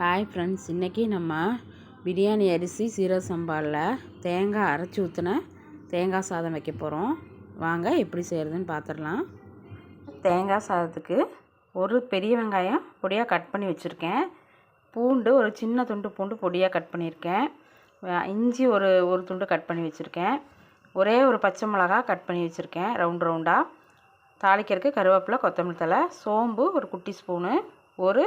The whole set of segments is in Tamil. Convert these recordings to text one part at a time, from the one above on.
ஹாய் ஃப்ரெண்ட்ஸ் இன்றைக்கி நம்ம பிரியாணி அரிசி சீரக சம்பாலில் தேங்காய் அரைச்சி ஊற்றின தேங்காய் சாதம் வைக்க போகிறோம் வாங்க எப்படி செய்கிறதுன்னு பார்த்துடலாம் தேங்காய் சாதத்துக்கு ஒரு பெரிய வெங்காயம் பொடியாக கட் பண்ணி வச்சுருக்கேன். பூண்டு ஒரு சின்ன துண்டு பூண்டு பொடியாக கட் பண்ணியிருக்கேன். இஞ்சி ஒரு ஒரு துண்டு கட் பண்ணி வச்சுருக்கேன். ஒரே ஒரு பச்சை மிளகா கட் பண்ணி வச்சுருக்கேன் ரவுண்ட் ரவுண்டாக தாளிக்கிறதுக்கு கருவேப்பிலை கொத்தமல்லி தழை சோம்பு ஒரு குட்டி ஸ்பூனு ஒரு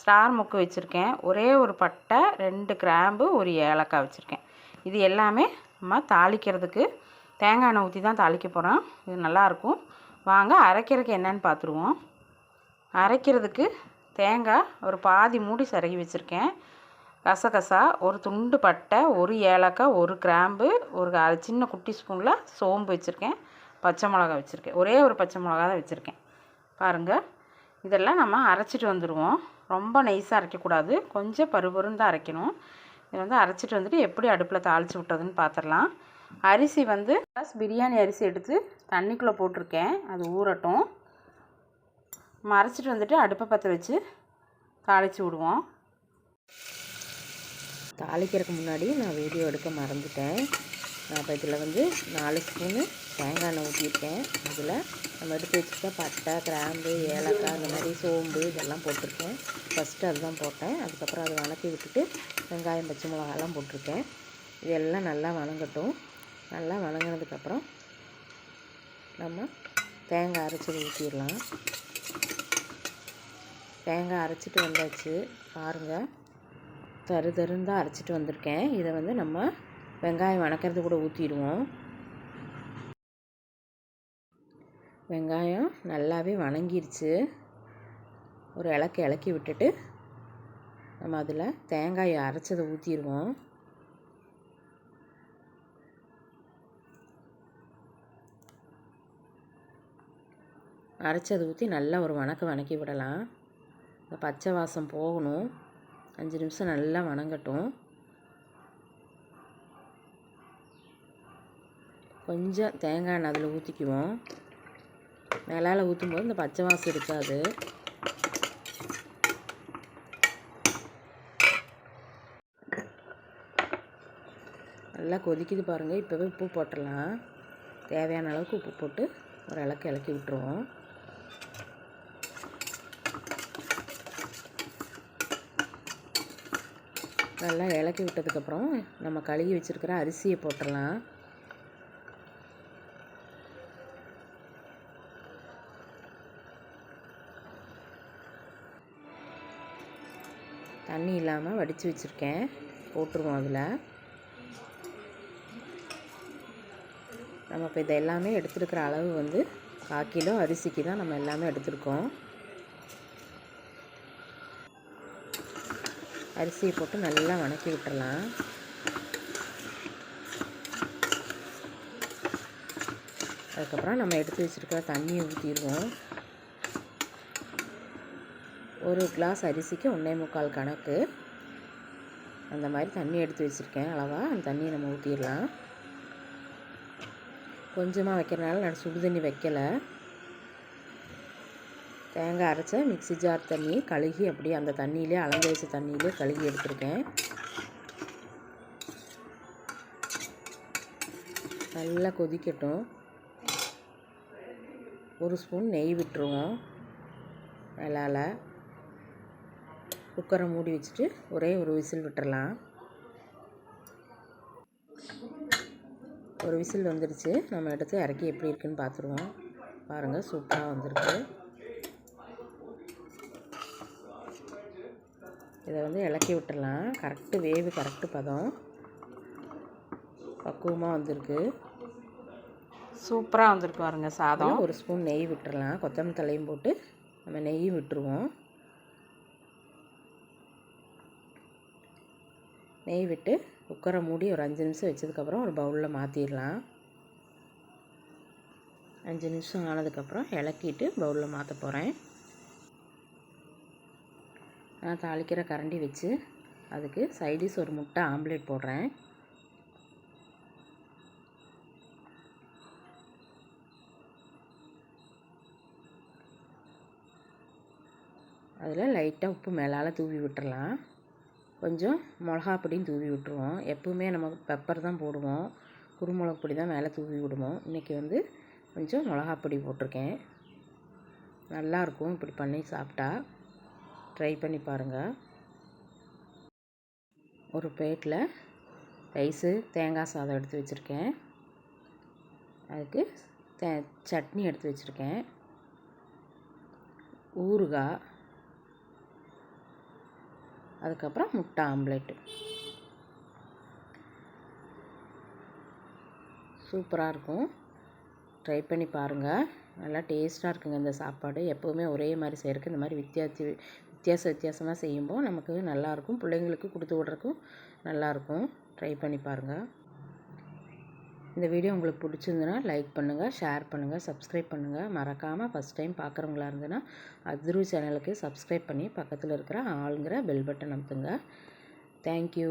ஸ்டார் முக்கு வச்சுருக்கேன். ஒரே ஒரு பட்டை ரெண்டு கிராம்பு ஒரு ஏலக்காய் வச்சுருக்கேன். இது எல்லாமே நம்ம தாளிக்கிறதுக்கு தேங்காய் எண்ணெய் ஊற்றி தான் தாளிக்க போகிறோம் இது நல்லாயிருக்கும் வாங்க அரைக்கிறதுக்கு என்னென்னு பார்த்துருவோம் அரைக்கிறதுக்கு தேங்காய் ஒரு பாதி மூடி சரகி வச்சுருக்கேன். கசகசா ஒரு துண்டு பட்டை ஒரு ஏலக்காய் ஒரு கிராம்பு ஒரு சின்ன குட்டி ஸ்பூனில் சோம்பு வச்சுருக்கேன். பச்சை மிளகா வச்சுருக்கேன். ஒரே ஒரு பச்சை மிளகா தான் வச்சுருக்கேன். பாருங்கள் இதெல்லாம் நம்ம அரைச்சிட்டு வந்துடுவோம் ரொம்ப நைஸாக அரைக்கக்கூடாது. கொஞ்சம் பருபருன்னு தான் அரைக்கணும். இதை வந்து அரைச்சிட்டு வந்துட்டு எப்படி அடுப்பில் தாளித்து விட்டதுன்னு பார்த்துடலாம் அரிசி வந்து ப்ளஸ் பிரியாணி அரிசி எடுத்து தண்ணிக்குள்ளே போட்டிருக்கேன். அது ஊறட்டும். நம்ம அரைச்சிட்டு வந்துட்டு அடுப்பை பற்ற வச்சு தாளித்து விடுவோம். தாளிக்கிறதுக்கு முன்னாடி நான் வீடியோ எடுக்க மறந்துட்டேன். நான் இப்போ இதில் வந்து நாலு ஸ்பூனு தேங்காய் எண்ணெய் ஊற்றிருக்கேன் அதில் நம்ம எடுத்து வச்சுருக்க பட்டை கிராம்பு ஏலக்காய் இந்த மாதிரி சோம்பு இதெல்லாம் போட்டிருக்கேன். ஃபஸ்ட்டு அதுதான் போட்டேன். அதுக்கப்புறம் அதை வணக்கி விட்டுட்டு வெங்காயம் பச்சை மிளகாலாம் போட்டிருக்கேன். இதெல்லாம் நல்லா வணங்கட்டும். நல்லா வணங்கினதுக்கப்புறம் நம்ம தேங்காய் அரைச்சி ஊற்றிடலாம் தேங்காய் அரைச்சிட்டு வந்தாச்சு. பாருங்கள் தரு தருன்னு தான் அரைச்சிட்டு வந்திருக்கேன். இதை வந்து நம்ம வெங்காயம் வணக்கிறது கூட ஊற்றிடுவோம் வெங்காயம் நல்லாவே வணங்கிருச்சு. ஒரு இலக்கு இலக்கி விட்டுட்டு நம்ம அதில் தேங்காயை அரைச்சதை ஊற்றிடுவோம் அரைச்சதை ஊற்றி நல்லா ஒரு வணக்க வணக்கி விடலாம். இந்த பச்சை வாசம் போகணும். அஞ்சு நிமிஷம் நல்லா வணங்கட்டும். கொஞ்சம் தேங்காய் எண்ணெய் அதில் ஊற்றிக்குவோம். மேலால் ஊற்றும்போது இந்த பச்சை வாசம் இருக்காது. நல்லா கொதிக்குது பாருங்கள் இப்போவே உப்பு போட்டுடலாம். தேவையான அளவுக்கு உப்பு போட்டு ஒரு இலக்கு இலக்கி விட்டுருவோம். நல்லா இலக்கி விட்டதுக்கப்புறம் நம்ம கழுகி வச்சுருக்கிற அரிசியை போட்டுடலாம். தண்ணி இல்லாமல் வடித்து வச்சுருக்கேன். போட்டுருவோம் அதில். நம்ம இப்போ இதை எல்லாமே எடுத்துருக்கிற அளவு வந்து கால் கிலோ அரிசிக்கு தான் நம்ம எல்லாமே எடுத்துருக்கோம். அரிசியை போட்டு நல்லா வணக்கி விட்டுறலாம். அதுக்கப்புறம் நம்ம எடுத்து வச்சுருக்கிற தண்ணியை ஊற்றிடுவோம் ஒரு கிளாஸ் அரிசிக்கு ஒன்றே முக்கால் கணக்கு. அந்த மாதிரி தண்ணி எடுத்து வச்சுருக்கேன். அளவாக அந்த தண்ணியை நம்ம ஊற்றிடலாம் கொஞ்சமாக வைக்கிறனால நான் சுடு தண்ணி வைக்கலை. தேங்காய் அரைச்ச மிக்ஸி ஜார் தண்ணி கழுகி அப்படியே அந்த தண்ணியிலே அளந்து வச்ச தண்ணியிலே கழுகி எடுத்திருக்கேன். நல்லா கொதிக்கட்டும். ஒரு ஸ்பூன் நெய் விட்டுருவோம். வெளால. குக்கரை மூடி வச்சுட்டு ஒரே ஒரு விசில் விட்டுறலாம். ஒரு விசில் வந்துடுச்சு. நம்ம எடுத்து இறக்கி எப்படி இருக்குன்னு பார்த்துருவோம். பாருங்கள் சூப்பராக வந்திருக்கு. இதை வந்து இலக்கி விட்டுறலாம். கரெக்டு வேவு கரெக்டு பதம். பக்குவமாக வந்திருக்கு. சூப்பராக வந்திருக்கு பாருங்க சாதம். ஒரு ஸ்பூன் நெய் விட்டுறலாம். கொத்தமல்லி தலையும் போட்டு நம்ம நெய்யும் விட்டுருவோம். நெய் விட்டு குக்கரை மூடி ஒரு அஞ்சு நிமிஷம் வச்சதுக்கப்புறம் ஒரு பவுலில் மாற்றிடலாம் அஞ்சு நிமிஷம் ஆனதுக்கப்புறம் இலக்கிட்டு பவுலில் மாற்ற போகிறேன். நான் தாளிக்கிற கரண்டி வச்சு அதுக்கு சைடிஷ் ஒரு முட்டை ஆம்லேட் போடுறேன். அதில் லைட்டாக உப்பு மேலால் தூவி விட்டுறலாம். கொஞ்சம் மிளகா பொடியும் தூவி விட்டுருவோம். எப்பவுமே நம்ம பெப்பர் தான் போடுவோம். குருமிளகு பொடி தான் மேலே தூவி விடுவோம் இன்றைக்கி வந்து கொஞ்சம் மிளகா பொடி போட்டிருக்கேன். நல்லாயிருக்கும் இப்படி பண்ணி சாப்பிட்டா ட்ரை பண்ணி பாருங்கள் ஒரு பிளேட்டில் ரைஸு தேங்காய் சாதம் எடுத்து வச்சுருக்கேன். அதுக்கு தே சட்னி எடுத்து வச்சுருக்கேன். ஊறுகாய் அதுக்கப்புறம் முட்டை ஆம்லேட்டு. சூப்பராக இருக்கும். ட்ரை பண்ணி பாருங்கள் நல்லா டேஸ்ட்டாக இருக்குங்க இந்த சாப்பாடு. எப்போவுமே ஒரே மாதிரி செய்கிறக்கு இந்த மாதிரி வித்தியாசி வித்தியாச வித்தியாசமாக செய்யும்போது நமக்கு நல்லாயிருக்கும் பிள்ளைங்களுக்கு கொடுத்து விட்றதுக்கும் நல்லாயிருக்கும் ட்ரை பண்ணி பாருங்கள் இந்த வீடியோ உங்களுக்கு பிடிச்சிருந்துன்னா லைக் பண்ணுங்கள் ஷேர் பண்ணுங்கள் சப்ஸ்கிரைப் பண்ணுங்கள் மறக்காமல் ஃபஸ்ட் டைம் பார்க்குறவங்களா இருந்ததுன்னா அத்ரு சேனலுக்கு சப்ஸ்கிரைப் பண்ணி பக்கத்தில் இருக்கிற ஆளுங்கிற பெல் பட்டன் அமுத்துங்க. தேங்க்யூ